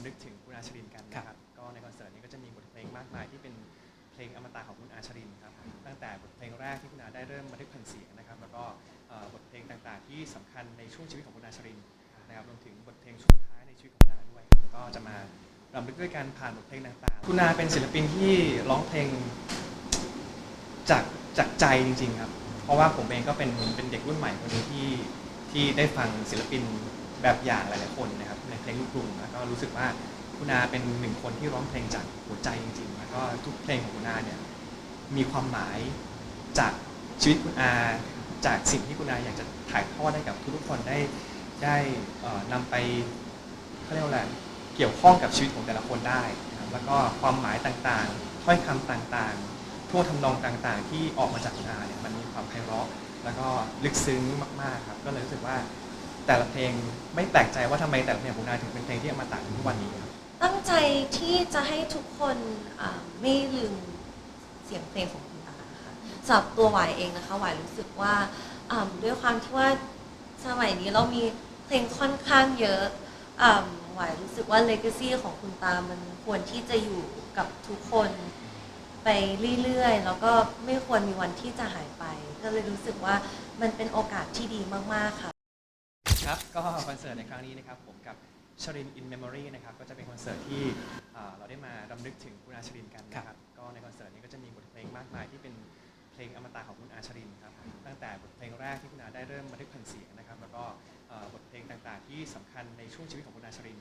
ำลึกถึงคุณอาชรินกันนะครับ ก็ในคอนเสิร์ตนี้ก็จะมีบทเพลงมากมายที่เป็นเพลงอมตะของคุณอาชรินครับ ตั้งแต่บทเพลงแรกที่คุณอาได้เริ่มบันทึกแผ่นเสียงนะครับ แล้วก็เอ่อบทเพลงต่างๆ ที่สำคัญในช่วงชีวิตของคุณอาชรินนะครับ รวมถึงบทเพลงช่วงท้ายในชีวิตของคุณอาด้วย ก็จะมารำลึกด้วยการผ่านบทเพลงต่างๆ คุณอาเป็นศิลปินที่ร้องเพลงจากจากใจจริง ๆ ครับ เพราะว่าผมเองก็เป็นเป็นเด็กรุ่นใหม่คนหนึงที่ที่ได้ฟังศิลปิน แบบอย่างหลายๆคนนะครับในเพลงลูกกรุงแล้วก็รู้สึกว่าคุณอาเป็นหนึ่งคนที่ร้องเพลงจากหัวใจจริงๆแล้วก็ทุกเพลงของคุณอาเนี่ยมีความหมายจากชีวิตคุณอาจากสิ่งที่คุณอาอยากจะถ่ายทอดให้กับทุกๆคนได้ได้เอ่อนำไปเขาเรียกว่าอะไรเกี่ยวข้องกับชีวิตของแต่ละคนได้นะครับแล้วก็ความหมายต่างๆ ถ้อยคำต่างๆ ทั่วงทำนองต่างๆ ที่ออกมาจากคุณอาเนี่ยมันมีความไพเราะ แล้วก็ลึกซึ้งมากๆครับก็เลยรู้สึกว่า แต่ละเพลงไม่แปลกใจว่าทำไมแต่ละเพลงของคุณอาถึงเป็นเพลงที่อมตะถึงทุกวันนี้ครับตั้งใจที่จะให้ทุกคนอ่าไม่ลืมเสียงเพลงของคุณอาค่ะสำหรับตัวหวายเองนะคะหวายรู้สึกว่าอ่าด้วยความที่ว่าสมัยนี้เรามีเพลงค่อนข้างเยอะอ่าหวายรู้สึกว่าเลก a ซีของคุณตามันควรที่จะอยู่กับทุกคนไปเรื่อยๆ แล้วก็ไม่ควรมีวันที่จะหายไป ก็เลยรู้สึกว่ามันเป็นโอกาสที่ดีมากๆค่ะ ครับก็คอนเสิร์ตในครั้งนี้นะครับผมกับชริน in memory นะครับก็จะเป็นคอนเสิร์ตที่อ่าเราได้มารำลึกถึงคุณอาชรินกันนะครับก็ในคอนเสิร์ตนี้ก็จะมีบทเพลงมากมายที่เป็นเพลงอมตะของคุณอาชรินครับตั้งแต่บทเพลงแรกที่คุณอาได้เริ่มบันทึกแผ่นเสียงนะครับแล้วก็เอ่อบทเพลงต่างๆ ที่สำคัญในช่วงชีวิตของคุณอาชริน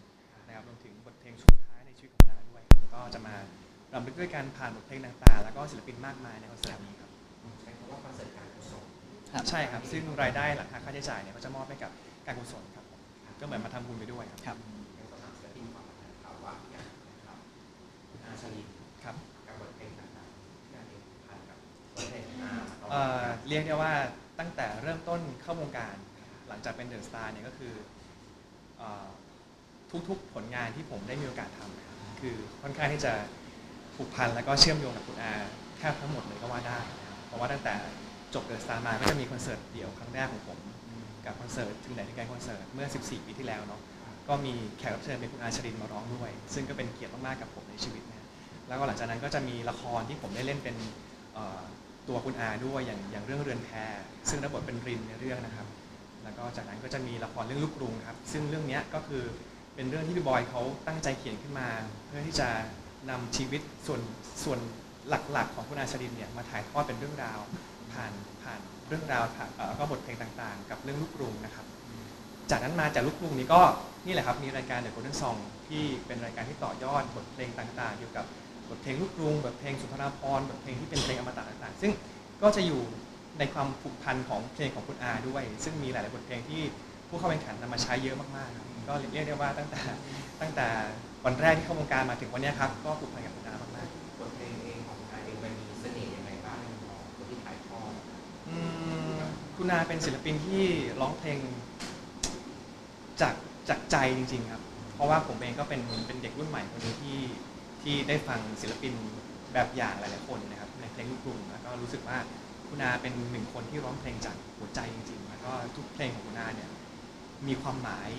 นะครับรวมถึงบทเพลงช่วงท้ายในชีวิตของคุณอาด้วยครับก็จะมารำลึกด้วยการผ่านบทเพลงต่างๆ แล้วก็ศิลปินมากมายในคอนเสิร์ตนี้ครับ ใช้คำว่าคอนเสิร์ตการกุศลใช่ครับ ซึ่งรายได้หลังหักค่าใช้จ่ายเนี่ยก็จะมอบให้กับ การกุศลครับผมก็เหมือนมาทำบุญไปด้วยครับ ครับในสถานศิลปินความหมายข่าวว่าอย่างนะครับอาชลินครับกับบทเพลงต่างๆที่อาเองผ่านกับบทเพลงอามาตลอดเอ่อเรียกได้ว่าตั้งแต่เริ่มต้นเข้าวงการ หลังจากเป็นเดอะสตาร์เนี่ยก็คือเอ่อทุกๆผลงานที่ผมได้มีโอกาสทำนะครับคือค่อนข้างที่จะผูกพันแล้วก็เชื่อมโยงกับคุณอาแทบทั้งหมดเลยก็ว่าได้นะครับเพราะว่าตั้งแต่จบเดอะสตาร์มาก็จะมีคอนเสิร์ตเดี่ยวครั้งแรกของผม กับคอนเสิร์ตถึงไหนถึงไกลคอนเสิร์ตเมื่อ 14 ปีที่แล้วเนาะก็มีแขกรับเชิญเป็นคุณอาชรินมาร้องด้วย ซึ่งก็เป็นเกียรติมากๆกับผมในชีวิตนะแล้วก็หลังจากนั้นก็จะมีละครที่ผมได้เล่นเป็นตัวคุณอาด้วยอย่างอย่างเรื่องเรือนแพซึ่งรับบทเป็นรินในเรื่องนะครับ แล้วก็จากนั้นก็จะมีละครเรื่องลูกกรุงครับ ซึ่งเรื่องนี้ก็คือเป็นเรื่องที่พี่บอยเขาตั้งใจเขียนขึ้นมา เพื่อที่จะนำชีวิตส่วนส่วนหลักๆ ของคุณอาชรินเนี่ยมาถ่ายทอดเป็นเรื่องราว ผ่านผ่านเรื่องราวผ่านเอ่อก็บทเพลงต่างๆ กับเรื่องลูกกรุงนะครับ จากนั้นมาจากลูกกรุงนี้ก็นี่แหละครับมีรายการ The Golden Song ที่เป็นรายการที่ต่อยอดบทเพลงต่างๆ เกี่ยวกับบทเพลงลูกกรุงบทเพลงสุนทรภรณ์บทเพลงที่เป็นเพลงอมตะต่างๆ ซึ่งก็จะอยู่ในความผูกพันของเพลงของคุณอาด้วย ซึ่งมีหลายๆบทเพลงที่ผู้เข้าแข่งขันนำมาใช้เยอะมากๆครับก็เรียกได้ว่าตั้งแต่ตั้งแต่วันแรกที่เข้าวงการมาถึงวันเนี้ยครับก็ผูกพันกับคุณอามาก คุณนาเป็นศิลปินที่ร้องเพลงจากจากใจจริง ๆ ครับ เพราะว่าผมเองก็เป็นเป็นเด็กรุ่นใหม่คนหนึงที่ที่ได้ฟังศิลปินแบบอย่างหลายๆคนนะครับในเพลงลูกกรุงแล้วก็รู้สึกว่าคุณอาเป็นหนึ่งคนที่ร้องเพลงจากหัวใจจริงๆแล้วก็ทุกเพลงของคุณอาเนี่ยมีความหมาย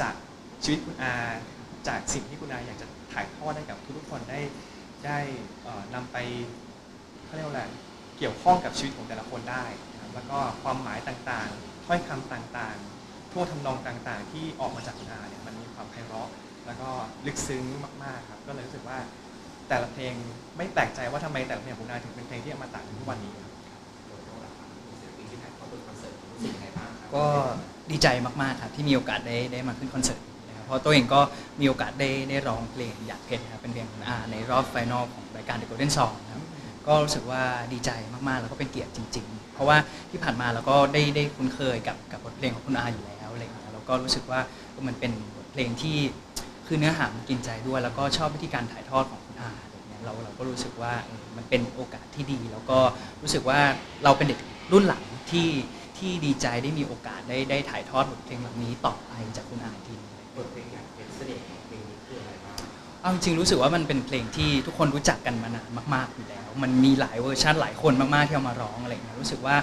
จากชีวิตคุณอาจากสิ่งที่คุณอาอยากจะถ่ายทอดให้กับทุกๆคนได้ได้เอ่อนำไปเขาเรียกว่าอะไรเกี่ยวข้องกับชีวิตของแต่ละคนได้ แล้วก็ความหมายต่างๆ ถ้อยคำต่างๆท่วงทำนองต่างๆ ที่ออกมาจากคุณอาเนี่ยมันมีความไพเราะ แล้วก็ลึกซึ้งมากๆครับ ก็เลยรู้สึกว่าแต่ละเพลงไม่แปลกใจว่าทำไมแต่ละเพลงของคุณอาถึงเป็นเพลงที่อมตะถึงทุกวันนี้ครับโดยตัวหลักของศิลปินที่ถ่ายทอดบนคอนเสิร์ตรู้สึกยังไงบ้างครับก็ดีใจมากๆครับที่มีโอกาสได้ได้มาขึ้นคอนเสิร์ตนะครับเพราะตัวเองก็มีโอกาสได้ได้ร้องเพลงอยากเพชรนะครับเป็นเพลงของอาในรอบไฟนอลของรายการ The Golden Song นะครับก็รู้สึกว่าดีใจมากๆ แล้วก็เป็นเกียรติจริง ๆ ราะว่าที่ผ่านมาเราก็ได้ได้คุ้นเคยกับกับบทเพลงของคุณอาอยู่แล้วอะไรอย่างเงี้ยแล้วก็รู้สึกว่ามันเป็นบทเพลงที่คือเนื้อหามันกินใจด้วย แล้วก็ชอบวิธีการถ่ายทอดของคุณอาอะไรเงี้ยเราเราก็รู้สึกว่าเออมันเป็นโอกาสที่ดี แล้วก็รู้สึกว่าเราเป็นเด็กรุ่นหลังที่ที่ดีใจได้มีโอกาสได้ได้ถ่ายทอดบทเพลงเหล่านี้ต่อไปจากคุณอาทีหนึงบทเพลงอย่ากเป็นเสน่ห์ของเพลง เอาจริงรู้สึกว่ามันเป็นเพลงที่ทุกคนรู้จักกันมานานมากๆอยู่แล้ว มันมีหลายเวอร์ชันหลายคนมากๆที่เอามาร้องอะไรอย่างเงี้ยรู้สึกว่า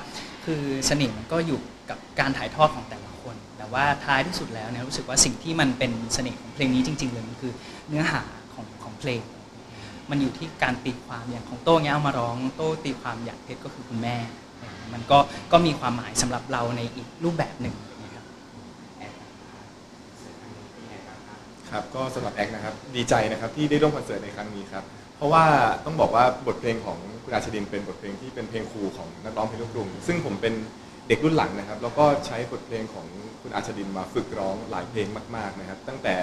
คือเสน่ห์มันก็อยู่กับการถ่ายทอดของแต่ละคน แต่ว่าท้ายที่สุดแล้วเนี่ยรู้สึกว่าสิ่งที่มันเป็นเสน่ห์ของเพลงนี้จริง ๆเลยมันคือเนื้อหาของของเพลง มันอยู่ที่การตีความอย่างของโต้เงี้ยเอามาร้องโต้ตีความหยาดเพชรก็คือคุณแม่ มันก็ก็มีความหมายสำหรับเราในอีกรูปแบบหนึ่งนะครับ แอบเสิร์ฟอันนี้เป็นยังไงบ้าง ครับก็สำหรับแอคนะครับดีใจนะครับที่ได้ร่วมคอนเสิร์ตในครั้งนี้ครับเพราะว่าต้องบอกว่าบทเพลงของคุณอาชดินเป็นบทเพลงที่เป็นเพลงครูของนักร้องเพลงลูกกรุงซึ่งผมเป็นเด็กรุ่นหลังนะครับ แล้วก็ใช้บทเพลงของคุณอาชดินมาฝึกร้องหลายเพลงมากๆนะครับ ตั้งแต่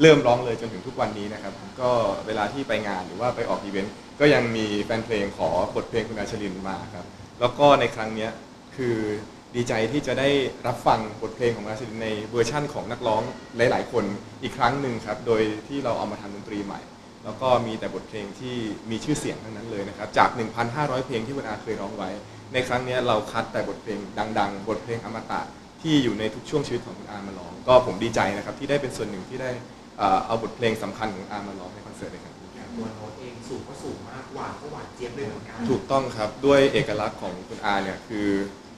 เริ่มร้องเลยจนถึงทุกวันนี้นะครับก็เวลาที่ไปงานหรือว่าไปออกอีเวนต์ก็ยังมีแฟนเพลงขอบทเพลงคุณอาชดินมาครับแล้วก็ในครั้งเนี้ยคือ ดีใจที่จะได้รับฟังบทเพลงของอาชดินในเวอร์ชั่นของนักร้องหลาย ๆ คนอีกครั้งหนึ่งครับ โดยที่เราเอามาทำดนตรีใหม่ แล้วก็มีแต่บทเพลงที่มีชื่อเสียงทั้งนั้นเลยนะครับ จาก 1,500 เพลงที่คุณอาเคยร้องไว้ ในครั้งเนี้ยเราคัดแต่บทเพลงดัง ๆ บทเพลงอมตะที่อยู่ในทุกช่วงชีวิตของคุณอามาร้อง ก็ผมดีใจนะครับที่ได้เป็นส่วนหนึ่งที่ได้เอ่อเอาบทเพลงสำคัญของอามาร้องในคอนเสิร์ตในครั้งนี้อย่างตัวโน้ตเองสูงก็สูงมากหวานก็หวานเจี๊ยบเลยเหมือนกันถูกต้องครับด้วยเอกลักษณ์ของคุณอาเนี่ยคือ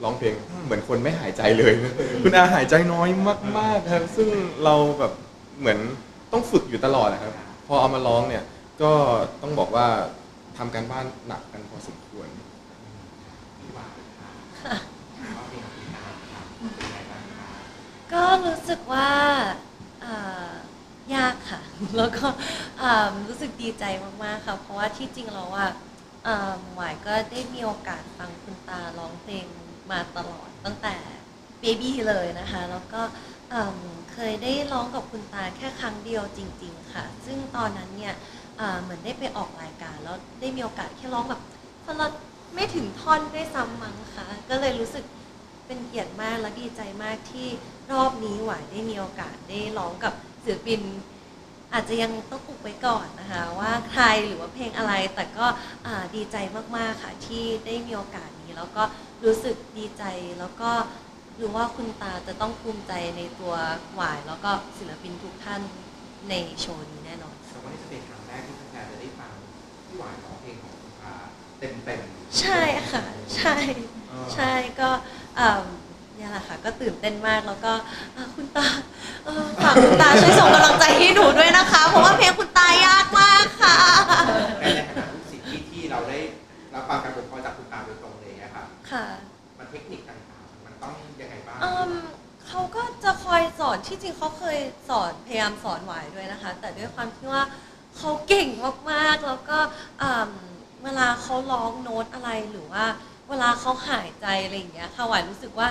ร้องเพลงเหมือนคนไม่หายใจเลย คุณอาหายใจน้อยมากๆครับ ซึ่งเราแบบเหมือนต้องฝึกอยู่ตลอดนะครับ พอเอามาร้องเนี่ยก็ต้องบอกว่าทำการบ้านหนักกันพอสมควร ก็รู้สึกว่าเอ่อยากค่ะ แล้วก็เอ่อรู้สึกดีใจมากๆค่ะ เพราะว่าที่จริงแล้วอะเอ่อหวายก็ได้มีโอกาสฟังคุณตาร้องเพลง มาตลอดตั้งแต่เบบี้เลยนะคะ แล้วก็เอิ่มเคยได้ร้องกับคุณตาแค่ครั้งเดียวจริง ๆ ค่ะ ซึ่งตอนนั้นเนี่ยเอ่อเหมือนได้ไปออกรายการ แล้วได้มีโอกาสแค่ร้องแบบคนละไม่ถึงท่อนด้วยซ้ำมั้งคะก็เลยรู้สึกเป็นเกียรติมากและดีใจมากที่รอบนี้หวายได้มีโอกาสได้ร้องกับศิลปิน อาจจะยังต้องอุบไว้ก่อนนะคะ ว่าใครหรือว่าเพลงอะไร แต่ก็อ่าดีใจมากๆค่ะที่ได้มีโอกาสนี้ แล้วก็รู้สึกดีใจแล้วก็รู้ว่าคุณตาจะต้องภูมิใจในตัวหวาย แล้วก็ศิลปินทุกท่านในโชว์นี้แน่นอน แต่ว่านี่จะเป็นครั้งแรกที่แฟนๆจะได้ฟังพี่หวานร้องเพลงของคุณตาเต็มๆใช่ค่ะ ใช่ใช่ก็เอิ่มเนี่ยแหละค่ะ ก็ตื่นเต้นมากแล้วก็อ่าคุณตาเอ่อฝากคุณตาช่วยส่ง ที่จริงเขาเคยสอนพยายามสอนหวายด้วยนะคะ แต่ด้วยความที่ว่าเขาเก่งมากๆแล้วก็เอิ่มเวลาเขาร้องโน้ตอะไรหรือว่า เวลาเขาหายใจอะไรอย่างเงี้ยค่ะหวายรู้สึกว่า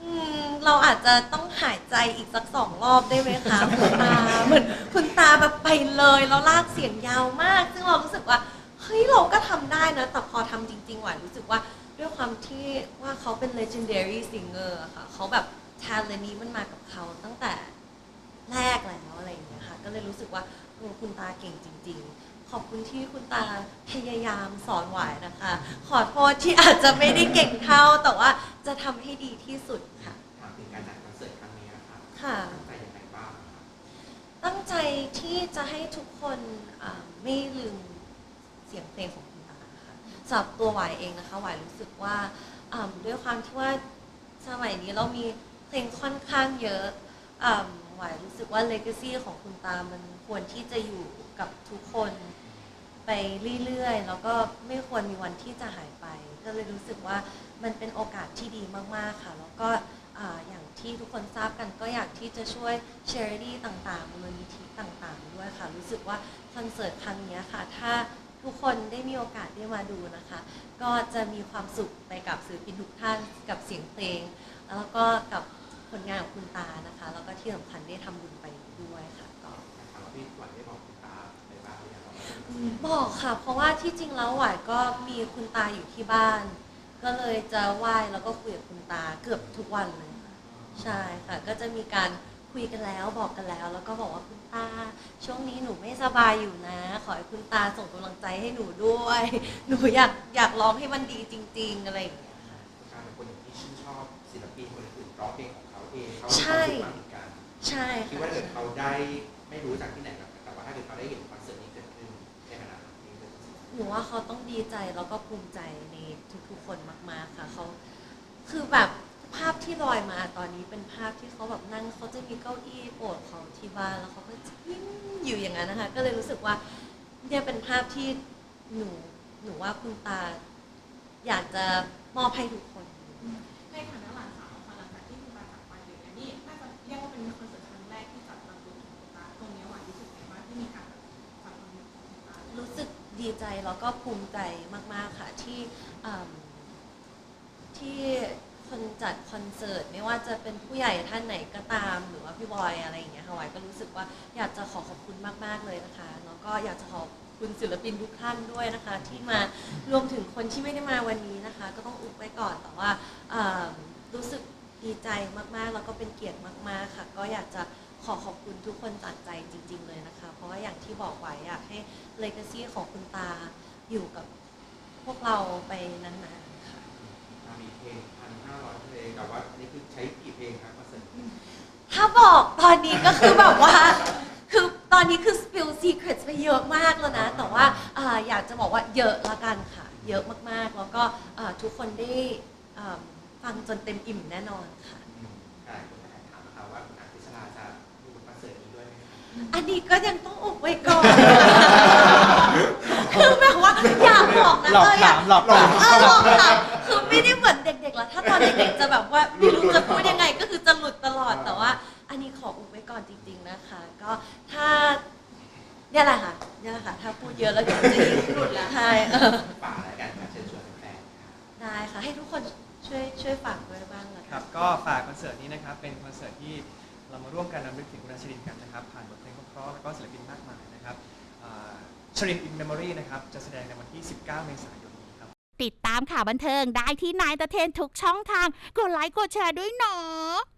อืมเราอาจจะต้องหายใจอีกสักสองรอบได้ไหมคะ คุณตาเหมือนคุณตาแบบไปเลยแล้วลากเสียงยาวมาก ซึ่งเรารู้สึกว่าเฮ้ยเราก็ทำได้นะ แต่พอทำจริงๆหวานรู้สึกว่าด้วยความที่ว่าเขาเป็น legendary singer อะค่ะเขาแบบ talent นี้มันมากับเขาตั้งแต่แรกแล้วอะไรอย่างเงี้ยค่ะ ก็เลยรู้สึกว่าเออคุณตาเก่งจริง ๆ ขอบคุณที่คุณตาพยายามสอนหวายนะคะ ขอโทษที่อาจจะไม่ได้เก่งเท่า แต่ว่าจะทำให้ดีที่สุดค่ะ ถามถึงการจัดคอนเสิร์ตครั้งนี้นะครับค่ะ ตั้งใจยังไงบ้างครับตั้งใจที่จะให้ทุกคนอ่าไม่ลืมเสียงเพลงของคุณตาค่ะสำหรับตัวหวายเองนะคะหวายรู้สึกว่าอ่าด้วยความที่ว่าสมัยนี้เรามี เพลงค่อนข้างเยอะอ่าหวายรู้สึกว่าเลก a ซี่ของคุณตามันควรที่จะอยู่กับทุกคนไปเรื่อยๆ แล้วก็ไม่ควรมีวันที่จะหายไป ก็เลยรู้สึกว่ามันเป็นโอกาสที่ดีมากๆค่ะ แล้วก็อ่าอย่างที่ทุกคนทราบกันก็อยากที่จะช่วย charity ต่างๆมูลนิธิต่างๆ ด้วยค่ะ รู้สึกว่าคอนเสิร์ตครั้งเนี้ยค่ะ ถ้าทุกคนได้มีโอกาสได้มาดูนะคะ ก็จะมีความสุขไปกับศิลปินทุกท่านกับเสียงเพลง แล้วก็กับ ผลงานของคุณตานะคะ แล้วก็ที่สำคัญได้ทำบุญไปด้วยค่ะก็ถามว่าพี่หวานได้บอกคุณตาในบ้างหรือยังว่าบอกค่ะ เพราะว่าที่จริงแล้วหวายก็มีคุณตาอยู่ที่บ้าน ก็เลยจะไหว้แล้วก็คุยกับคุณตาเกือบทุกวันเลยค่ะใช่ค่ะ ก็จะมีการคุยกันแล้วบอกกันแล้ว แล้วก็บอกว่าคุณตา ช่วงนี้หนูไม่สบายอยู่นะ ขอให้คุณตาส่งกำลังใจให้หนูด้วย หนูอยากอยากร้องให้มันดีจริง ๆ อะไรอย่างเงี้ยค่ะคุณตาเป็นคนหนึ่งที่ชื่นชอบศิลปินคนอื่นๆร้องเพลงของเขาเองเขาใช่ มีความสุขมากเหมือนกันใช่คิดค่ะว่าถ้าเกิดเขาได้ไม่รู้จากที่ไหนหรอกแต่ว่าถ้าเกิดเขาได้เห็นคอนเสิร์ตนี้เกิดขึ้นในขณะนี้จะรู้สึกหนูว่าเขาต้องดีใจแล้วก็ภูมิใจในทุกๆคนมาก ๆ ค่ะเขาคือแบบภาพที่ลอยมาตอนนี้เป็นภาพที่เขาแบบนั่งเขาจะมีเก้าอี้โปรดเขาที่บ้านแล้วเขาก็จะยิ้มอยู่อย่างนั้นนะคะ ก็เลยรู้สึกว่าเนี่ยเป็นภาพที่หนูหนูว่าคุณตา อยากจะมอบให้ทุกคน ในฐานะหลานสาว เรียกว่าเป็นคอนเสิร์ตครั้งแรกที่จัดลำลึกถึงคุณตาตรงนี้หวานรู้สึกไงบ้างที่มีการแบบจัดลำลึกถึงคุณตารู้สึกดีใจแล้วก็ภูมิใจมาก ๆ ค่ะที่อืมที่คนจัดคอนเสิร์ตไม่ว่าจะเป็นผู้ใหญ่ท่านไหนก็ตาม หรือว่าพี่บอยอะไรอย่างเงี้ยค่ะหวายก็รู้สึกว่าอยากจะขอขอบคุณมาก ๆ เลยนะคะแล้วก็อยากจะขอบคุณศิลปินทุกท่านด้วยนะคะ ที่มารวมถึงคนที่ไม่ได้มาวันนี้นะคะ ก็ต้องอุบไว้ก่อนแต่ว่าอืมรู้สึก ดีใจมากๆ แล้วก็เป็นเกียรติมาก ๆ ค่ะ ก็อยากจะขอขอบคุณทุกคนจากใจจริง ๆ เลยนะคะ เพราะว่าอย่างที่บอกไว้อยากให้เลก a ซีของคุณตาอยู่กับพวกเราไปนานๆค่ะ มีเพลงพันห้าร้อยเพลงแต่ว่าอันนี้คือใช้กี่เพลงครับคอนเสิร์ตนี้ถ้าบอกตอนนี้ก็คือแบบว่า คือตอนนี้คือ spill secrets ไปเยอะมากแล้วนะ แต่ว่าอ่าอยากจะบอกว่าเยอะละกันค่ะ เยอะมากๆ แล้วก็อ่าทุกคนได้อ่า ฟังจนเต็มอิ่มแน่นอนค่ะอืมใช่คนก็ถามนะคะว่าคุณอาทิชลาจะดูคอนเสิร์ตนี้ด้วยไหมคะอันนี้ก็ยังต้องอุบไว้ก่อน คือแบบว่าอยากบอกนะหลอกเอออยาถากมหลอกถาม เออหลอกถามคือไม่ได้เหมือนเด็กๆแล้วถ้าตอนเด็กๆจะแบบว่าไม่รู้จะพูดยังไงก็คือจะหลุดตลอดแต่ว่า อันนี้ขออุบไว้ก่อนจริง ๆนะคะ ก็ถ้าเนี่ยแหละค่ะเนี่ยแหละค่ะ ถ้าพูดเยอะแล้วเดี๋ยวจะยิ่งหลุดแล้วใช่เออ เสิร์ตนี้นะครับเป็นคอนเสิร์ตที่เรามาร่วมกันนำลึกถึงคุณอาชรินกันนะครับผ่านบทเพลงเพราะๆแล้วก็ศิลปินมากมายนะครับชรินอินเมมโมรีนะครับจะแสดงในวันที่ 19 เมษายนนี้ครับติดตามข่าวบันเทิงได้ที่นายตะเทนทุกช่องทางกดไลค์กดแชร์ด้วยเนาะ